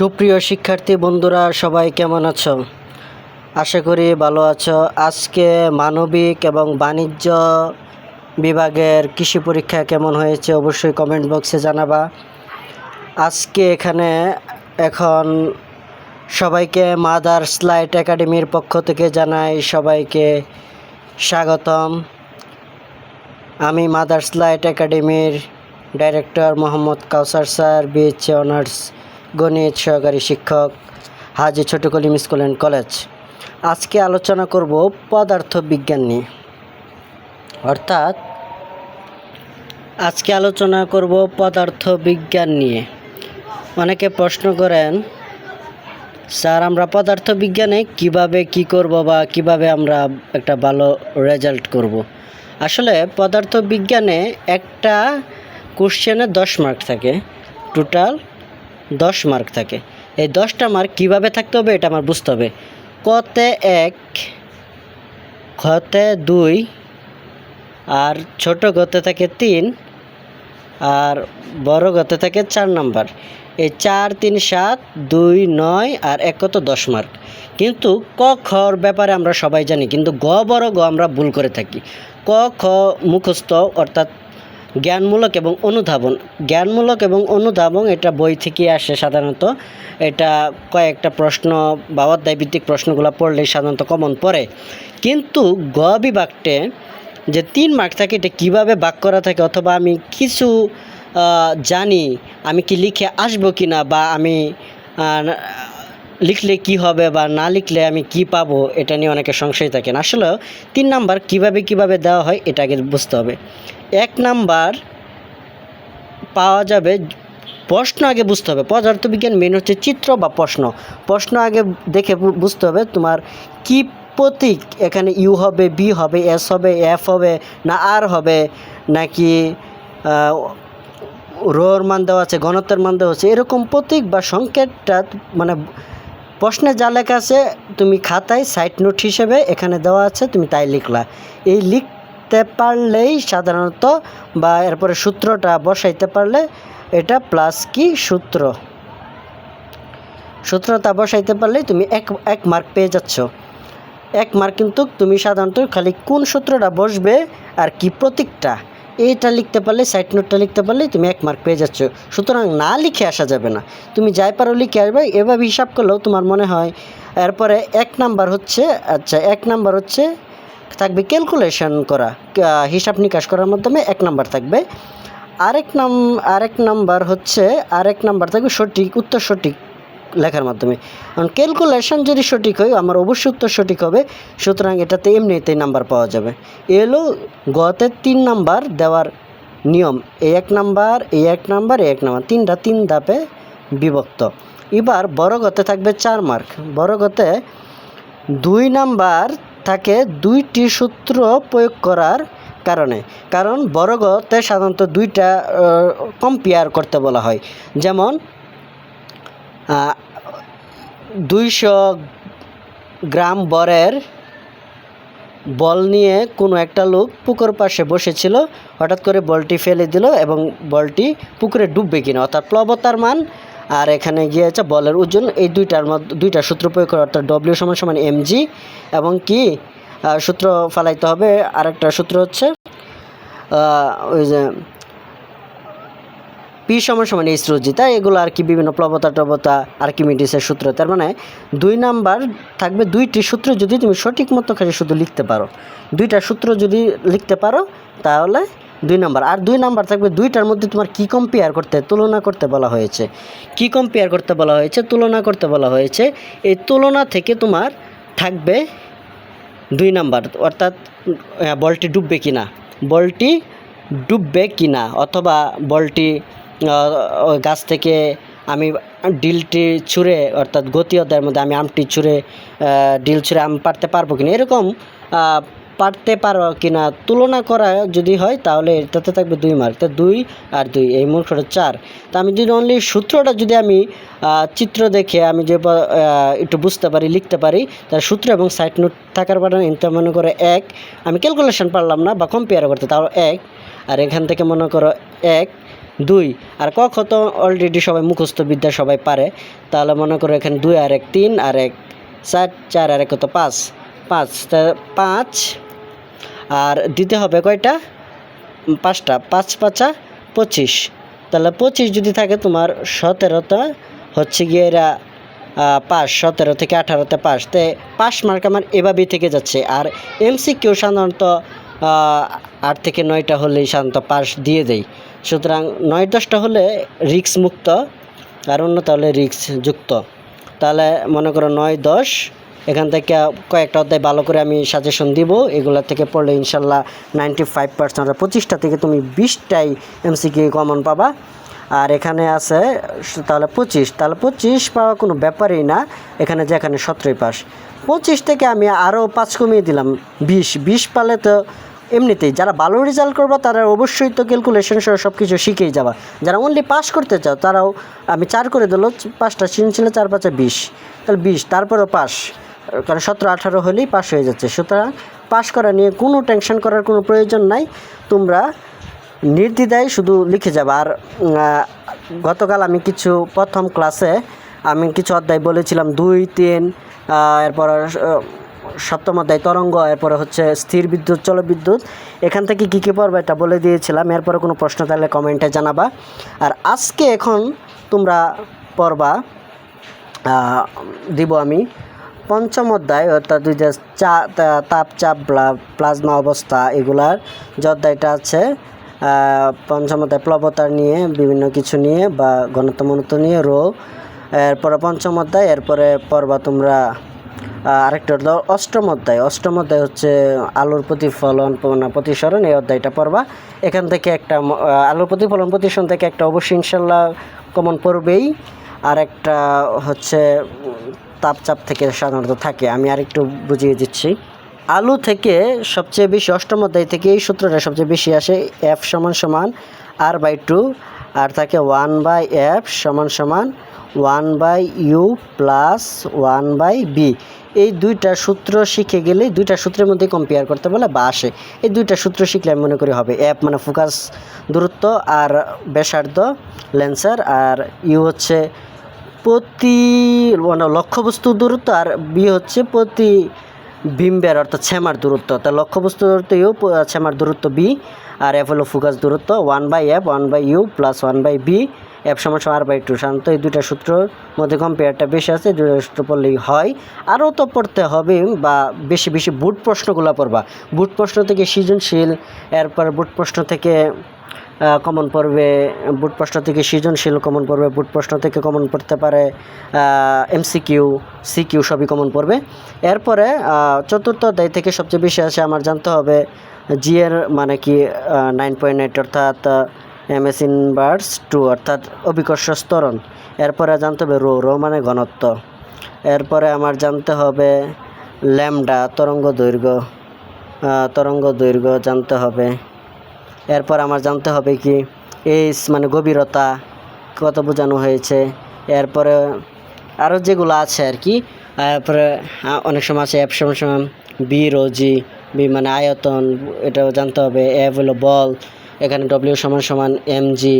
সুপ্রিয় শিক্ষার্থী বন্ধুরা, সবাই কেমন আছো? আশা করি ভালো আছো। আজকে মানবিক এবং বাণিজ্য বিভাগের কৃষি পরীক্ষা কেমন হয়েছে অবশ্যই কমেন্ট বক্সে জানাবা। আজকে এখানে এখন সবাইকে মাদার স্লাইট একাডেমির পক্ষ থেকে জানাই সবাইকে স্বাগতম। আমি মাদার স্লাইট একাডেমির director Mohammad Kawsar sir BSc honours গণিত সহকারী শিক্ষক, হাজি ছোট কলিম স্কুল অ্যান্ড কলেজ। আজকে আলোচনা করব পদার্থ বিজ্ঞান নিয়ে। অর্থাৎ, আজকে আলোচনা করব পদার্থ বিজ্ঞান নিয়ে। অনেকে প্রশ্ন করেন, স্যার, আমরা পদার্থ বিজ্ঞানে কীভাবে কি করব বা কীভাবে আমরা একটা ভালো রেজাল্ট করব। আসলে পদার্থ বিজ্ঞানে একটা কোশ্চেনে দশ মার্ক থাকে। টোটাল দশ মার্ক থাকে। এই দশটা মার্ক কীভাবে থাকতে হবে এটা আমার বুঝতে হবে। কতে এক খতে দুই, আর ছোট গতে থাকে তিন, আর বড় গতে থাকে চার নাম্বার। এই চার, তিন, সাত, দুই, নয়, আর এক কত দশ মার্ক। কিন্তু ক খর ব্যাপারে আমরা সবাই জানি, কিন্তু গ বড় গ আমরা ভুল করে থাকি। ক, খ মুখস্থ অর্থাৎ জ্ঞানমূলক এবং অনুধাবন। জ্ঞানমূলক এবং অনুধাবন এটা বই থেকে আসে সাধারণত। এটা কয়েকটা প্রশ্ন বা অধ্যায় ভিত্তিক প্রশ্নগুলো পড়লেই সাধারণত কমন পড়ে। কিন্তু গ বিভাগটে যে তিন মার্ক থাকে, এটা কীভাবে বাক করা থাকে অথবা আমি কিছু জানি আমি কি লিখে আসব কি না বা আমি লিখলে কি হবে বা না লিখলে আমি কি পাবো, এটা নিয়ে অনেকে সংশয় থাকেন। আসলে তিন নাম্বার কীভাবে কীভাবে দেওয়া হয়, এটা আগে বুঝতে হবে। এক নাম্বার পাওয়া যাবে প্রশ্ন আগে বুঝতে হবে। পদার্থবিজ্ঞান মেন হচ্ছে চিত্র বা প্রশ্ন। প্রশ্ন আগে দেখে বুঝতে হবে তোমার কি প্রতীক? এখানে ইউ হবে, বি হবে, এস হবে, এফ হবে, না আর হবে, নাকি রোর মান দেওয়া আছে, ঘনত্বের মান দেওয়া আছে, এরকম প্রতীক বা সংকেতটা মানে প্রশ্নে যা লেখা আছে, তুমি খাতায় সাইড নোট হিসেবে এখানে দেওয়া আছে, তুমি তাই লিখলা। এই লিখতে পারলেই সাধারণত বা এরপরে সূত্রটা বসাইতে পারলে এটা প্লাস কি সূত্র? সূত্রটা বসাইতে পারলেই তুমি এক এক মার্ক পেয়ে যাচ্ছ। এক মার্ক কিন্তু তুমি সাধারণত খালি কোন সূত্রটা বসবে আর কি প্রতীকটা, এইটা লিখতে পারলে সাইড নোটটা লিখতে পারলে তুমি এক মার্ক পেয়ে যাচ্ছ। সুতরাং না লিখে আসা যাবে না। তুমি যাই পারো লিখে আসবে, এভাবে হিসাব করলেও তোমার মনে হয়। এরপরে এক নাম্বার হচ্ছে আচ্ছা এক নাম্বার হচ্ছে থাকবে ক্যালকুলেশন করা হিসাব নিকাশ করার মাধ্যমে এক নাম্বার থাকবে। আরেক নাম, আরেক নাম্বার হচ্ছে, আরেক নাম্বার থাকবে সঠিক, উত্তর সঠিক লেখার মাধ্যমে। কারণ ক্যালকুলেশন যদি সঠিক হয়, আমার অবশ্যই উত্তর সঠিক হবে, সুতরাং এটাতে এমনিতেই নাম্বার পাওয়া যাবে। এ হলো গতে তিন নাম্বার দেওয়ার নিয়ম। এই এক নাম্বার এই এক নাম্বার এই এক নাম্বার তিনটা তিন ধাপে বিভক্ত। এবার বড় গতে থাকবে চার মার্ক বড় গতে দুই নাম্বার থাকে দুইটি সূত্র প্রয়োগ করার কারণে। কারণ বর্গতে সাধারণত দুইটা কম্পেয়ার করতে বলা হয়। যেমন দুইশো গ্রাম বরের বল নিয়ে কোনো একটা লোক পুকুর পাশে বসেছিল, হঠাৎ করে বলটি ফেলে দিল এবং বলটি পুকুরে ডুববে কিনা। অর্থাৎ প্লবতার মান আর এখানে গিয়েছে বলের ওজন, এই দুইটার মধ্যে, দুইটা সূত্র প্রয়োগ করে, অর্থাৎ ডব্লিউ সমান সমান এমজি এবং কি সূত্র ফালাইতে হবে। আরেকটা সূত্র হচ্ছে ওই যে পি সমান সমান এইচ রোজি তাই এগুলো আর কি বিভিন্ন প্লবতা টবতা আর্কিমিডিসের সূত্র। তার মানে দুই নাম্বার থাকবে দুইটি সূত্র যদি তুমি সঠিক মতো খালি শুধু লিখতে পারো। দুইটা সূত্র যদি লিখতে পারো, তাহলে দুই নাম্বার। আর দুই নাম্বার থাকবে, দুইটার মধ্যে তোমার কি কম্পেয়ার করতে, তুলনা করতে বলা হয়েছে। কি কম্পেয়ার করতে বলা হয়েছে, তুলনা করতে বলা হয়েছে, এই তুলনা থেকে তোমার থাকবে দুই নাম্বার। অর্থাৎ বলটি ডুববে কি না বলটি ডুববে কি না অথবা বলটি গাছ থেকে আমি ডিলটি ছুঁড়ে, অর্থাৎ গতি অধ্যায়ের মধ্যে আমি আমটি ছুঁড়ে ডিল ছুঁড়ে আম পারতে পারব কিনা? এরকম পারতে পারো কিনা তুলনা করা যদি হয়, তাহলে এটাতে থাকবে দুই মার্ক তা দুই আর দুই, এই মূর্খটা চার। তা আমি যদি অনলি সূত্রটা যদি আমি চিত্র দেখে আমি যে একটু বুঝতে পারি, লিখতে পারি তার সূত্র এবং সাইড নোট থাকার কারণে এটা মনে করে এক। আমি ক্যালকুলেশন পারলাম না বা কম্পেয়ার করতে, তাও এক। আর এখান থেকে মনে করো এক, দুই। আর ক তো অলরেডি সবাই মুখস্থ বিদ্যা সবাই পারে। তাহলে মনে করো এখানে দুই আর এক তিন, আর এক চার চার আর এক কত পাঁচ? পাঁচ। তা পাঁচ আর দিতে হবে কয়টা? পাঁচটা। পাঁচ পাঁচা পঁচিশ। তাহলে পঁচিশ যদি থাকে তোমার সতেরোটা, হচ্ছে গিয়ে এরা পাস সতেরো থেকে আঠারোতে পাস তে পাস মার্ক আমার এভাবেই থেকে যাচ্ছে। আর এমসি কেউ সাধারণত আট থেকে নয়টা হলেই সাধারণত পাস দিয়ে দেয় সুতরাং নয় দশটা হলে রিক্স মুক্ত, আর অন্যটা হলে রিক্স যুক্ত। তাহলে মনে করো নয় দশ এখান থেকে কয়েকটা অধ্যায় ভালো করে আমি সাজেশন দিব। এগুলা থেকে পড়লে ইনশাল্লাহ নাইনটি ফাইভ পার্সেন্ট পঁচিশটা থেকে তুমি বিশটাই এমসিকিউ কমন পাবা। আর এখানে আছে, তাহলে পঁচিশ। তাহলে পঁচিশ পাওয়া কোনো ব্যাপারই না। এখানে যে এখানে সতেরোই পাস। পঁচিশ থেকে আমি আরও পাঁচ কমিয়ে দিলাম, বিশ। বিশ পালে তো এমনিতেই যারা ভালো রেজাল্ট করবা, তারা অবশ্যই তো ক্যালকুলেশন সহ সব কিছু শিখেই যাবা। যারা অনলি পাস করতে চাও, তারাও আমি চার করে দিল, পাঁচটা সিন ছিল চার পাঁচে বিশ। তাহলে বিশ, তারপরেও পাস কারণ সতেরো, আঠারো হলেই পাস হয়ে যাচ্ছে। সুতরাং পাস করা নিয়ে কোনো টেনশন করার কোনো প্রয়োজন নাই। তোমরা নির্দ্বিধায় শুধু লিখে যাবে। আর গতকাল আমি কিছু প্রথম ক্লাসে আমি কিছু অধ্যায় বলেছিলাম। দুই, তিন এরপর সপ্তম অধ্যায় তরঙ্গ, এরপরে হচ্ছে স্থির বিদ্যুৎ জলবিদ্যুৎ এখান থেকে কী কী পড়বে এটা বলে দিয়েছিলাম। এরপরে কোনো প্রশ্ন তাহলে কমেন্টে জানাবা। আর আজকে এখন তোমরা পড়বা দিব আমি পঞ্চম অধ্যায়, অর্থাৎ দুই যে চা, তা- তাপ চাপ প্লা- প্লাজমা অবস্থা, এগুলার যে আছে পঞ্চম অধ্যায়, প্লবতার নিয়ে, বিভিন্ন কিছু নিয়ে বা ঘনত্ব নিয়ে, রো, এরপরে পঞ্চম অধ্যায়, এরপরে পড়বা তোমরা আরেকটা হলো অষ্টম অধ্যায়। অষ্টম অধ্যায় হচ্ছে আলুর প্রতিফলন প্রতিসরণ, এই অধ্যায়টা পড়বা। এখান থেকে একটা আলুর প্রতিফলন, প্রতিসরণ থেকে একটা অবশ্যই ইনশাল্লাহ কমন পড়বেই। আর একটা হচ্ছে তাপচাপ থেকে সাধারণত থাকে, আমি আরেকটু বুঝিয়ে দিচ্ছি। আলু থেকে সবচেয়ে বেশি, অষ্টম অধ্যায় থেকে এই সূত্রটা সবচেয়ে বেশি আসে এফ সমান সমান আর বাই টু আর থাকে ওয়ান বাই এফ সমান সমান one by u plus one by v এই দুইটা সূত্র শিখে গেলে দুইটা সূত্রের মধ্যে কম্পেয়ার করতে বলে বা আসে। এই দুইটা সূত্র শিখলে আমি মনে করি হবে অ্যাপ মানে ফোকাস দূরত্ব, আর ব্যাসার্ধ লেন্সার আর ইউ হচ্ছে প্রতি মানে লক্ষ্যবস্তু দূরত্ব আর বি হচ্ছে প্রতি বিম্বের অর্থাৎ শ্যামার দূরত্ব। তা লক্ষ্যবস্তু দূরত্ব ইউ শ্যামার দূরত্ব বি, আর এফ হলো ফোকাস দূরত্ব one by F one by u plus one by v F সমান আর বাই টু সাধারণত এই দুইটা সূত্রর মধ্যে কম্পেয়ারটা বেশি আছে দুইটা সূত্র পড়লেই হয়। আরও তো পড়তে হবে বা বেশি বেশি বুট প্রশ্নগুলো পড়বা। বুট প্রশ্ন থেকে সৃজনশীল, এরপর বুট প্রশ্ন থেকে কমন পড়বে বুট প্রশ্ন থেকে সৃজনশীল কমন পড়বে বুট প্রশ্ন থেকে কমন পড়তে পারে এমসিকিউ সিকিউ সবই কমন পড়বে এরপরে চতুর্থ অধ্যায় থেকে সবচেয়ে বেশি আছে আমার জানতে হবে জি এর মানে কি নাইন পয়েন্ট এইট অর্থাৎ এম এস ইনভার্স টু অর্থাৎ অভিকর্ষ স্তরণ এরপরে জানতে হবে রো রো মানে ঘনত্ব। এরপরে আমার জানতে হবে ল্যামডা তরঙ্গ দৈর্ঘ্য। তরঙ্গ দৈর্ঘ্য জানতে হবে। এরপর আমার জানতে হবে কি এইস মানে গভীরতা কত বোঝানো হয়েছে। এরপরে আরও যেগুলো আছে আর কি, এরপরে অনেক সময় আছে এফ সমান সমান, বি রোজি বি মানে আয়তন, এটাও জানতে হবে এফ হলো বল, এখানে ডব্লিউ সমান সমান এম, জি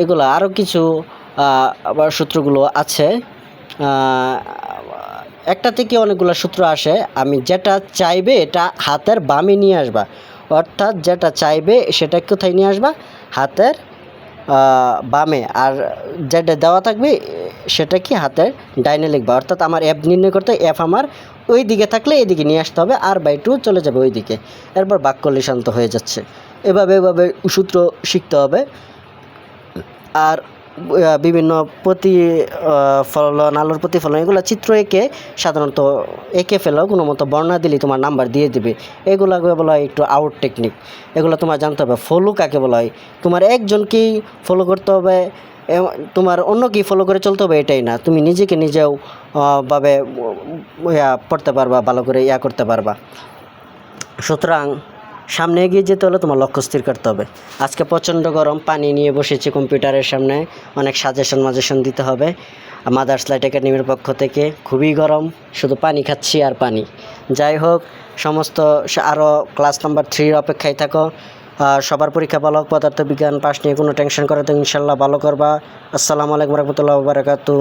এগুলো আরও কিছু আবার সূত্রগুলো আছে। একটা থেকে অনেকগুলো সূত্র আসে, আমি যেটা চাইবে এটা হাতের বামে নিয়ে আসবা। অর্থাৎ যেটা চাইবে সেটা কোথায় নিয়ে আসবা? হাতের বামে। আর যেটা দেওয়া থাকবে, সেটা কি হাতের ডাইনে লিখবা। অর্থাৎ আমার অ্যাপ নির্ণয় করতে অ্যাপ আমার ওই দিকে থাকলে এদিকে নিয়ে আসতে হবে, আর বাই টু চলে যাবে ওই দিকে। এরপর বাক্য শান্ত হয়ে যাচ্ছে। এভাবে এভাবে সূত্র শিখতে হবে। আর বিভিন্ন প্রতি ফলন, আলোর প্রতিফলন, এগুলো চিত্র এঁকে সাধারণত এঁকে ফেলেও কোনো মতো বর্ণা দিলেই তোমার নাম্বার দিয়ে দিবে। এগুলোকে বলা হয় একটু আউট টেকনিক এগুলো তোমার জানতে হবে ফলো কাকে বলা হয়? তোমার একজনকেই ফলো করতে হবে? তোমার অন্য কি ফলো করে চলতে হবে? এটাই না। তুমি নিজেকে নিজেও ভাবে ইয়া পড়তে পারবা, ভালো করে ইয়া করতে পারবা। সুতরাং সামনে এগিয়ে যেতে হলে তোমার লক্ষ্য স্থির করতে হবে। আজকে প্রচণ্ড গরম পানি নিয়ে বসেছি কম্পিউটারের সামনে অনেক সাজেশন মাজেশন দিতে হবে। মাদার্স লাইট একাডেমির পক্ষ থেকে খুবই গরম শুধু পানি খাচ্ছি আর পানি। যাই হোক সমস্ত আরও ক্লাস নাম্বার থ্রির অপেক্ষায় থাকো। সবার পরীক্ষা ভালো হোক, পদার্থ বিজ্ঞান পাশ নিয়ে কোনো টেনশন করে তো ইনশাল্লাহ ভালো করবা। আসসালামু আলাইকুম রহমতুল্লাহ বারাকাতু